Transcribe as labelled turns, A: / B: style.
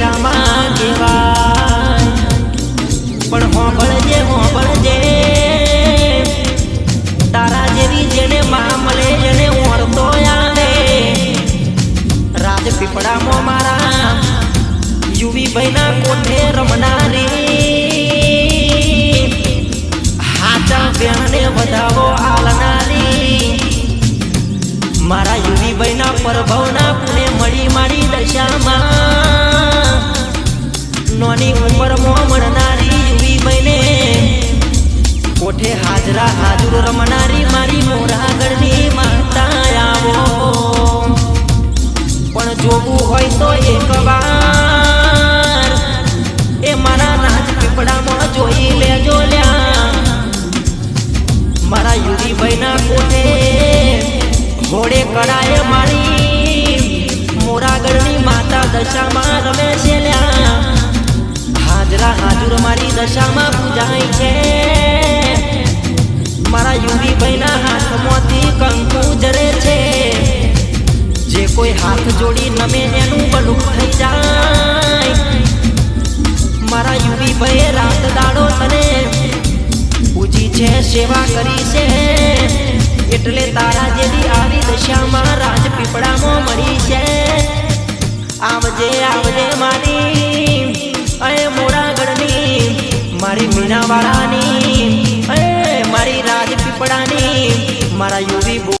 A: દશામાં કહેવાય પણ હોંભળજે હોંભળજે તારા જેવી જેને માં મળે, જેને ઓળતો આવે રાજપીપળામાં મારા યુવી ભાઈના કોઠે રમનારી. હાચા બેનને વધાવો આલનારી. મારા યુવી ભાઈના પ્રભવના પુણે મળી મારી નોની ઉંમરમાં મળનારી યુવી ભાઈને કોઠે હાજરા હાજર રમનારી મારી મોરાગરની માતા આવો. પણ જોવું હોય તો એક વાર હાજરા હાજુર મારી દશામાં પૂજાય છે. મારા યુવી ભાઈના હાથમાંથી કંકુ જરે છે. જે કોઈ હાથ જોડી નમે એનું બલુક થઈ જાય. મારા યુવી ભાઈ રાત દાડો તને પૂજી છે, સેવા કરી છે. એટલે તારા જેવી આવી દશામાં રાજપીપળામાં મળી છે. આવજે આવજે મારી મારી મીનાવાળાની મારી રાજ પીપળાની મારા યુવી